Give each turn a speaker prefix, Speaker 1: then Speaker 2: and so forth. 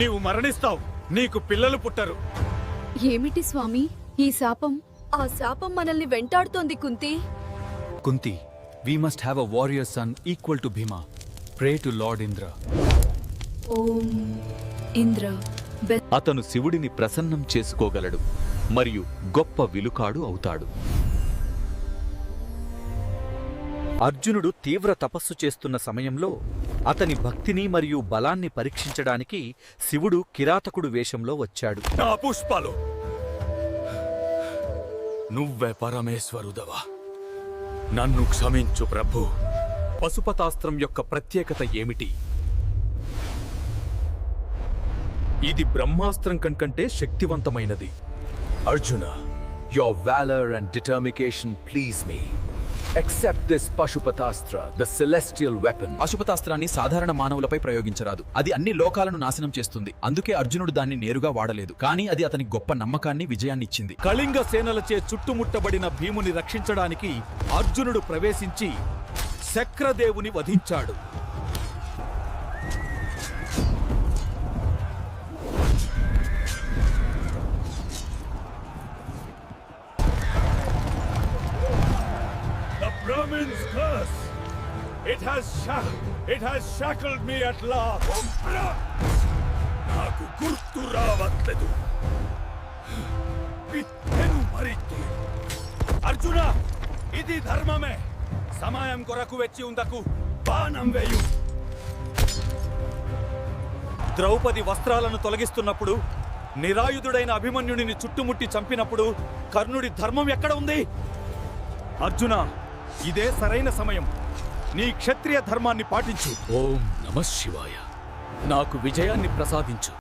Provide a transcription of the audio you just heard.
Speaker 1: నీవు మరణిస్తావు. నీకు పిల్లలు పుట్టరు.
Speaker 2: ఏమిటి స్వామి ఈ శాపం?
Speaker 3: ఆ శాపం మనల్ని వెంటాడుతోంది Kunti.
Speaker 4: Kunti we must have a warrior son equal to Bhima pray to lord Indra
Speaker 2: Om Indra.
Speaker 5: అతను శివుడిని ప్రసన్నం చేసుకోగలడు మరియు గొప్ప విలుకాడు అవుతాడు.
Speaker 6: అర్జునుడు తీవ్ర తపస్సు చేస్తున్న సమయంలో అతని భక్తిని మరియు బలాన్ని పరీక్షించడానికి శివుడు కిరాతకుడు వేషంలో వచ్చాడు.
Speaker 1: నా పుష్పాలు! నువ్వే పరమేశ్వరుదవా నన్ను క్షమించు ప్రభు.
Speaker 4: పశుపతాస్త్రం యొక్క ప్రత్యేకత ఏమిటి? ఇది బ్రహ్మాస్త్రం కంటే శక్తివంతమైనది.
Speaker 7: Arjuna your valour and determination please me Accept this Pashupatastra, the celestial weapon.
Speaker 4: పశుపతాస్త్రాన్ని సాధారణ మానవులపై ప్రయోగించరాదు. అది అన్ని లోకాలను నాశనం చేస్తుంది. అందుకే అర్జునుడు దాన్ని నేరుగా వాడలేదు. కానీ అది అతని గొప్ప నమ్మకాన్ని విజయాన్ని ఇచ్చింది
Speaker 1: కళింగ సేనలచే చుట్టుముట్టబడిన భీముని రక్షించడానికి అర్జునుడు ప్రవేశించి శక్రదేవుని వధించాడు. Brahmin's curse! It has shack- it has shackled me at last. నాకు గుర్తు రావట్లేదు పిత్తెను మరిచి అర్జున ఇది ధర్మమే సమయం కొరకు వెచ్చి ఉందకు బాణం వేయు ద్రౌపది వస్త్రాలను తొలగిస్తున్నప్పుడు నిరాయుధుడైన అభిమన్యుడిని చుట్టుముట్టి చంపినప్పుడు కర్ణుడి ధర్మం ఎక్కడ ఉంది అర్జున ఇదే సరైన సమయం. నీ క్షత్రియ ధర్మాన్ని పాటించు.
Speaker 4: ఓం నమ శివాయ. నాకు విజయాన్ని ప్రసాదించు.